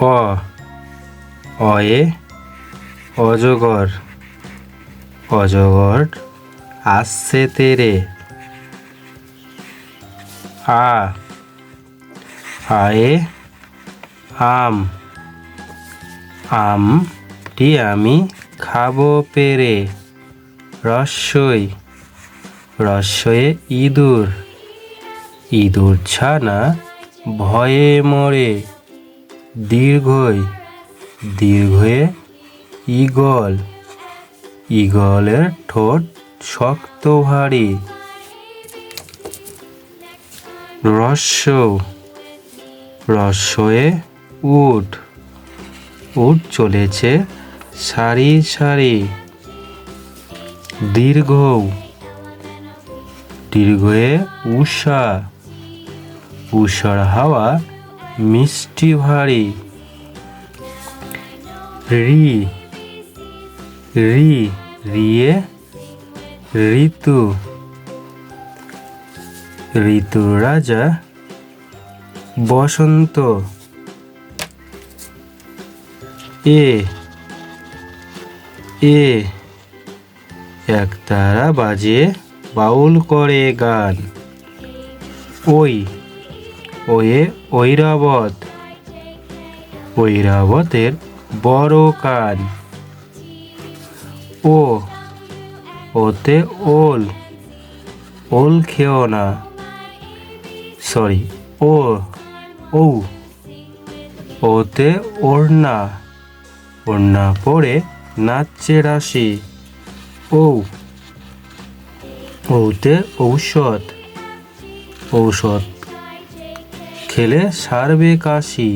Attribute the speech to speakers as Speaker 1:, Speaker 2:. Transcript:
Speaker 1: অ, অয়ে, অজগর অজগর আসছে তেরে। আ, আয়ে, আম আমটি আমি খাব পেরে। রস্যই রস্যয়ে ইঁদুর ইঁদুর ছানা ভয়ে মরে। দীর্ঘই দীর্ঘয়ে ঈগল, ঈগলের ঠোঁট শক্ত ভারী। রস্য রস্যয়ে উট উট চলেছে সারি সারি। দীর্ঘ দীর্ঘয়ে উষা উষার হাওয়া মিষ্টি ভারী। রি রি, রিয়ে ঋতু। ঋতু রাজা বসন্ত। এ এ, একতারা বাজে বাউল করে গান। ওই ওয়ে ঐরাবত। ঐরাবতের বড় কান। ও, ওতে ওল। ওল খেও না। সরি, ও ও ওতে ওড়না। ওড়না পরে নাচছে রাশি। ও ওতে ঔষধ। ঔষধ খেলে সারবে কাশি।